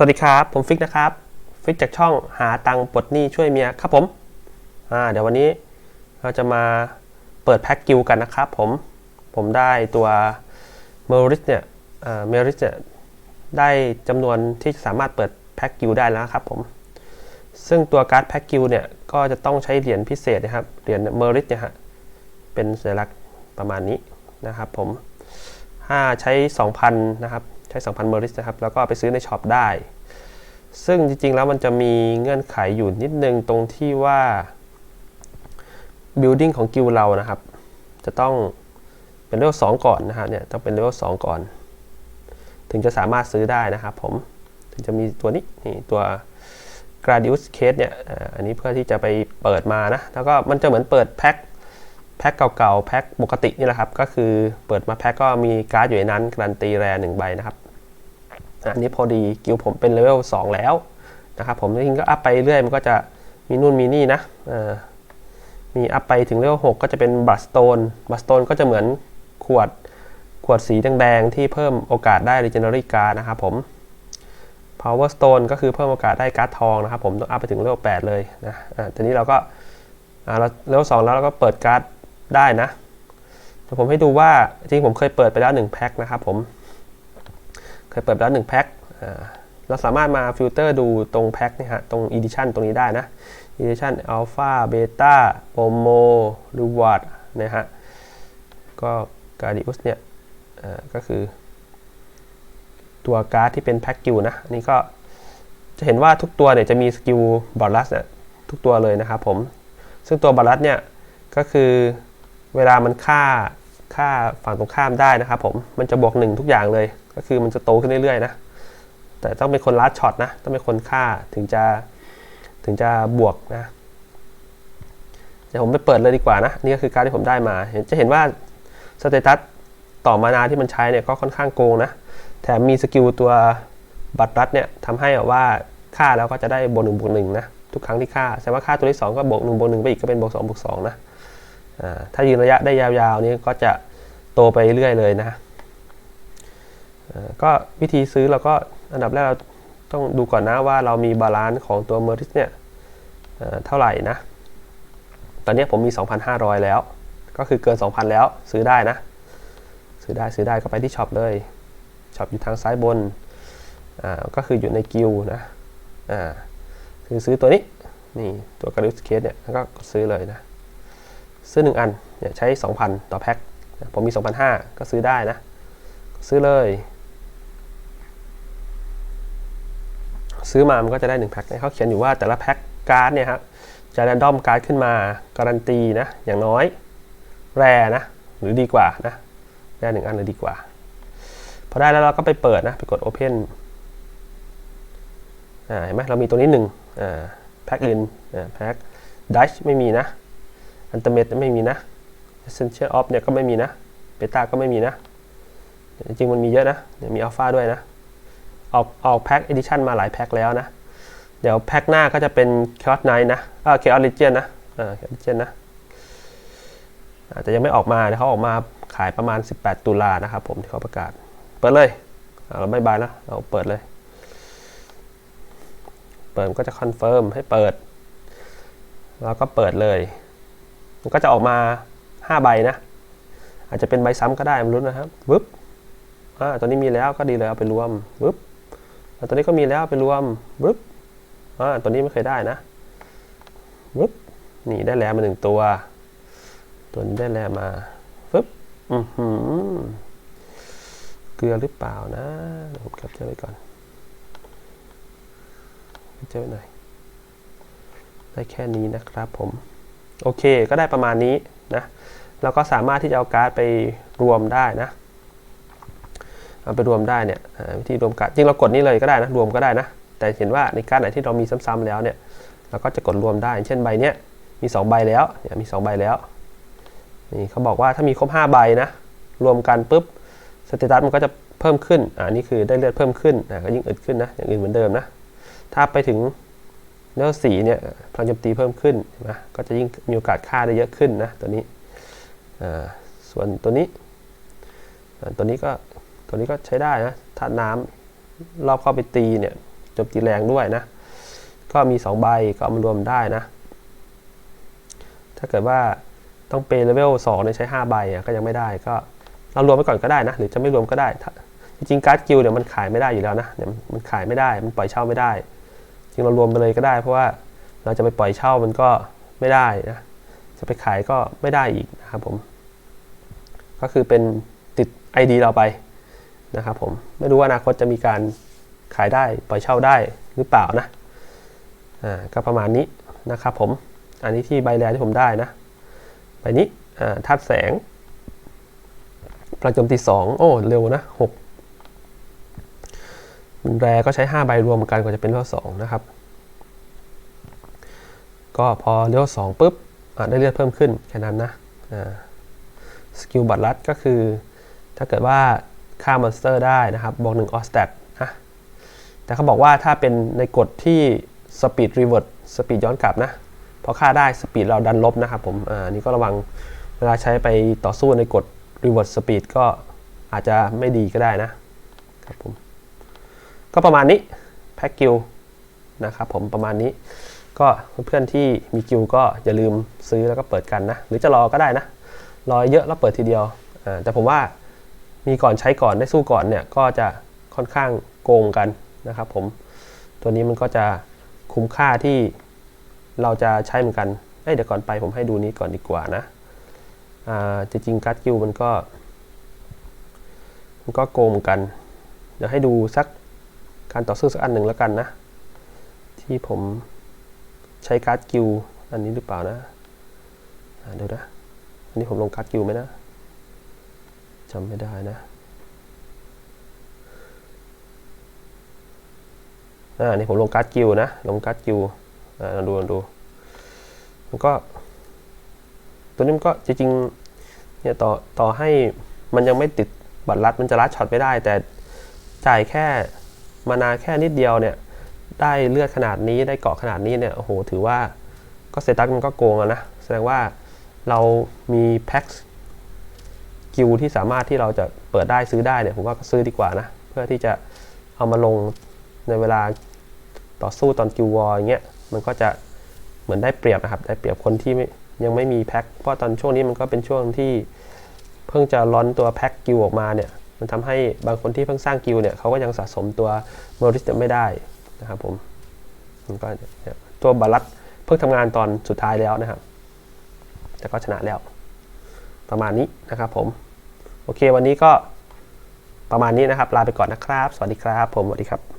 สวัสดีครับ ผมฟิกนะครับ ฟิกจากช่องหาตังปลดหนี้ช่วยเมียครับผมอ่าเดี๋ยววันนี้เราจะมาเปิดแพ็กกิลกันนะครับผม ผมได้ตัวเมอริสเนี่ยเมอริสเนี่ยได้จำนวนที่สามารถเปิดแพ็กกิลได้แล้วนะครับผม ซึ่งตัวการ์ดแพ็กกิลเนี่ยก็จะต้องใช้เหรียญพิเศษนะครับ เหรียญเมอริสเนี่ยฮะ เป็นสัญลักษณ์ประมาณนี้นะครับผมถ้าใช้ 2,000 นะครับ ใช้ 2,000เมอริสนะครับ แล้วก็ไปซื้อในช็อปได้ ซึ่งจริงๆ แล้วมันจะมีเงื่อนไขอยู่นิดนึงตรงที่ว่า building ของกิลเรานะครับ จะต้องเป็นเลเวล2ก่อนนะฮะเนี่ยต้องเป็นเลเวล2ก่อน ถึงจะสามารถซื้อได้นะครับผมถึงจะมีตัวนี้นี่ตัว Gradius Case เนี่ยอันนี้เพื่อที่จะไปเปิดมานะ แล้วก็มันจะเหมือนเปิดแพ็ค แพ็คเก่าๆแพ็คปกตินี่แหละครับก็คือเปิดมาแพ็คก็มีการ์ดอยู่ในนั้นการันตีแรหนึ่งใบนะครับอันนี้พอดีกิลผมเป็นเลเวล2แล้วนะครับผมจริงๆก็อัพไปเรื่อยมันก็จะมีนู่นมีนี่นะมีอัพไปถึงเลเวล6ก็จะเป็นบัสโตนบัสโตนก็จะเหมือนขวดขวดสีแดงๆที่เพิ่มโอกาสได้ Legendary Card นะครับผม Power Stone ก็คือเพิ่มโอกาสได้การ์ดทองนะครับผมต้องอัพไปถึงเลเวล8เลยนะอ่าทีนี้เราก็เราเลเวล2แล้วเราก็เปิดการ์ด ได้นะเดี๋ยวผมให้ดูว่าจริงผมเคยเปิดไปแล้ว1แพ็คนะครับผม เคยเปิดไปแล้ว1แพ็คเราสามารถมาฟิลเตอร์ดูตรงแพ็คนี่ฮะตรง Edition ตรงนี้ได้นะ Edition Alpha Beta Promo Reward นะฮะก็ Guardius เนี่ยก็คือ ตัวการ์ดที่เป็นแพ็คกิลนะนนี้ก็จะเห็นว่าทุกตัวเนี่ยจะมีสกิลบอลลัสเนี่ยทุกตัวเลยนะครับผม ซึ่งตัวบอลลัสเนี่ยก็คือ เวลามันฆ่าฆ่าฝั่งตรงข้ามได้นะครับผมมันจะบวกหนึ่งทุกอย่างเลย ก็คือมันจะโตขึ้นเรื่อยๆนะแต่ต้องเป็นคนลัดช็อตนะต้องเป็นคนฆ่าถึงจะถึงจะบวกนะเดี๋ยวผมไปเปิดเลยดีกว่านะนี่ก็คือการที่ผมได้มาเห็นจะเห็นว่าสเตตัสต่อมานาที่มันใช้เนี่ยก็ค่อนข้างโกงนะแถมมีสกิลตัวบัตรรัดเนี่ยทำให้แบบว่าฆ่าแล้วก็จะได้บวกหนึ่งบวกหนึ่งนะทุกครั้งที่ฆ่าแสดงว่าฆ่าตัวที่สองก็บวกหนึ่งบวกหนึ่งไปอีกก็เป็นบวกสองบวกสองนะ ถ้ายืนระยะได้ยาวๆนี่ก็จะโตไปเรื่อยเลยนะก็วิธีซื้อเราก็อันดับแรกเราต้องดูก่อนนะว่าเรามีบาลานซ์ของตัวเมอริสเนี่ยเท่าไหร่นะ ตอนนี้ผมมี 2,500 แล้ว ก็คือเกิน 2,000 แล้วซื้อได้นะ ซื้อได้ซื้อได้ก็ไปที่ช็อปเลย ช็อปอยู่ทางซ้ายบน ก็คืออยู่ในกิลนะ คือซื้อตัวนี้ นี่ตัวกระดุสเคสเนี่ยแล้วก็ซื้อเลยนะ ซื้อ 1 อันเนี่ยใช้ 2,000 ต่อแพ็คผมมี 2,500 ก็ซื้อได้นะ ซื้อเลย ซื้อมามันก็จะได้ 1 แพ็คเขาเขียนอยู่ว่าแต่ละแพ็คการ์ดเนี่ยครับจะแรนดอมการ์ดขึ้นมาการันตีนะ อย่างน้อย แรนะ หรือดีกว่านะ แรหนึ่งอันหรือดีกว่า พอได้แล้วเราก็ไปเปิดนะ ไปกด Open อ่าเห็นไหมเรามีตัวนี้หนึ่งอ่าแพ็คอื่นอ่าแพ็คดัชไม่มีนะ อันเตอร์เมไม่มีนะ Essential of เนี่ยก็ไม่มีนะเบต้าก็ไม่มีนะ จริงมันมีเยอะนะเดี๋ยวมีอัลฟาด้วยนะ ออกออกแพ็คเอดิชันมาหลายแพ็คแล้วนะ เดี๋ยวแพ็คหน้าก็จะเป็นเคอร์สไนนะเออเคอร์ลิเจนนะเออเคอร์ลิเจนนะแต่ยังไม่ออกมาเขาออกมาขายประมาณ 18 ตุลานะครับผมที่เขาประกาศ เปิดเลยเราไม่บายแล้วเราเปิดเลย เปิดก็จะคอนเฟิร์มให้เปิด แล้วก็เปิดเลย มันก็จะออกมา 5 ใบนะ อาจจะเป็นใบซ้ำก็ได้ไม่รู้นะครับวึบอ่าตัวนี้มีแล้วก็ดีเลยเอาไปรวมวึบอ่าตัวนี้ก็มีแล้วเอาไปรวมวึบอ่าตัวนี้ไม่เคยได้นะวึบนี่ได้แล้วมาหนึ่งตัว ตัวนี้ได้แล้วมาฟึบอือหือเกลือหรือเปล่านะผมแคปเจอไว้ก่อนแคปเจอร์ไว้หน่อยได้แค่นี้นะครับผม โอเค ก็ได้ประมาณนี้นะเราก็สามารถที่จะเอาการ์ดไปรวมได้นะเอาไปรวมได้เนี่ยวิธีรวมการ์ดจริงเรากดนี้เลยก็ได้นะรวมก็ได้นะแต่เห็นว่าในการ์ดไหนที่เรามีซ้ำๆแล้วเนี่ยเราก็จะกดรวมได้ เช่นใบเนี้ยมี 2 ใบแล้วเนี่ยมี 2 ใบแล้วนี่เขาบอกว่าถ้ามีครบ 5 ใบนะรวมกันปุ๊บสเตตัสมันก็จะเพิ่มขึ้นอ่านี่คือได้เลือดเพิ่มขึ้นอ่าก็ยิ่งอึดขึ้นนะอย่างอื่นเหมือนเดิมนะถ้าไปถึง เนื้อสีเนี่ยพลังโจมตีเพิ่มขึ้นนะก็จะยิ่งมีโอกาสฆ่าได้เยอะขึ้นนะตัวนี้ส่วนตัวนี้ ตัวนี้ก็ตัวนี้ก็ใช้ได้นะถ้าน้ำรอบเข้าไปตีเนี่ยโจมตีแรงด้วยนะ ก็มี 2 ใบก็มารวมได้นะ ถ้าเกิดว่าต้องเปย์เลเวล2เนี่ยใช้ 5 ใบก็ยังไม่ได้ก็เรารวมไปก่อนก็ได้นะ หรือจะไม่รวมก็ได้จริงๆการ์ดกิลเดี๋ยวมันขายไม่ได้อยู่แล้วนะเดี๋ยมันขายไม่ได้มันปล่อยเช่าไม่ได้ ริงเรารวมไปเลยก็ได้ เพราะว่าเราจะไปปล่อยเช่ามันก็ไม่ได้นะจะไปขายก็ไม่ได้อีกนะครับผม ก็คือเป็นติด ID เราไปนะครับผมไม่รู้ว่าอนาคตจะมีการขายได้ปล่อยเช่าได้หรือเปล่านะอ่าก็ประมาณนี้นะครับผมอันนี้ที่ใบแรที่ผมได้นะใบนี้อ่าธาตุแสงพลังโจมตีสองโอ้ เร็วนะหก แรก็ใช้ 5 ใบรวมกันกว่าจะเป็นเลเวลสองนะครับ ก็พอเลเวลสองปุ๊บได้เลือดเพิ่มขึ้นแค่นั้นนะสกิลบัตรลัดก็คือ ถ้าเกิดว่าฆ่ามอนสเตอร์ได้นะครับบวกหนึ่งออสแตทนะแต่เขาบอกว่าถ้าเป็นในกฎที่สปีดรีเวิร์ดสปีดย้อนกลับนะพอฆ่าได้สปีดเราดันลบนะครับผมอ่านี่ก็ระวังเวลาใช้ไปต่อสู้ในกฎรีเวิร์ดสปีดก็อาจจะไม่ดีก็ได้นะครับผม ก็ประมาณนี้แพ็กกิลนะครับผมประมาณนี้ ก็เพื่อนๆที่มีกิลก็อย่าลืมซื้อแล้วก็เปิดกันนะ หรือจะรอก็ได้นะ รอเยอะแล้วเปิดทีเดียวแต่ผมว่ามีก่อนใช้ก่อนได้สู้ก่อนเนี่ยก็จะค่อนข้างโกงกันนะครับผมตัวนี้มันก็จะคุ้มค่าที่เราจะใช้เหมือนกันเเดี๋ยวก่อนไปผมให้ดูนี้ก่อนดีกว่านะจริงๆการ์ดกิลมันก็มันก็โกงกัน เดี๋ยวให้ดูสัก การต่อสู้สักอันหนึ่งแล้วกันนะ ที่ผมใช้การ์ดกิลอันนี้หรือเปล่านะดี๋ยวนะ อันนี้ผมลงการ์ดกิลไหมนะจำไม่ได้นะอ่านี่ผมลงการ์ดกิลนะ ลงการ์ดกิลอ่าดูดูมันก็ตัวนี้มันก็จริงๆเนี่ยต่อต่อให้มันยังไม่ติดบัตรลัดมันจะลัดช็อตไม่ได้ แต่จ่ายแค่ มานาแค่นิดเดียวเนี่ยได้เลือดขนาดนี้ได้เกาะขนาดนี้เนี่ยโอ้โหถือว่าก็เซตัสมันก็โกงอะนะ แสดงว่าเรามีแพ็กกิลที่สามารถที่เราจะเปิดได้ซื้อได้เนี่ยผมว่าก็ซื้อดีกว่านะ เพื่อที่จะเอามาลงในเวลาต่อสู้ตอนกิลวอร์อย่างเงี้ยมันก็จะเหมือนได้เปรียบนะครับ ได้เปรียบคนที่ยังไม่มีแพ็คเพราะตอนช่วงนี้มันก็เป็นช่วงที่เพิ่งจะร้อนตัวแพ็คกิลออกมาเนี่ย มันทำให้บางคนที่เพิ่งสร้างกิลเนี่ยเขาก็ยังสะสมตัวโมริสไม่ได้นะครับผมมันก็ตัวบาลัดเพิ่งทำงานตอนสุดท้ายแล้วนะครับ แต่ก็ชนะแล้ว ประมาณนี้นะครับผม โอเควันนี้ก็ประมาณนี้นะครับ ลาไปก่อนนะครับ สวัสดีครับ ผมสวัสดีครับ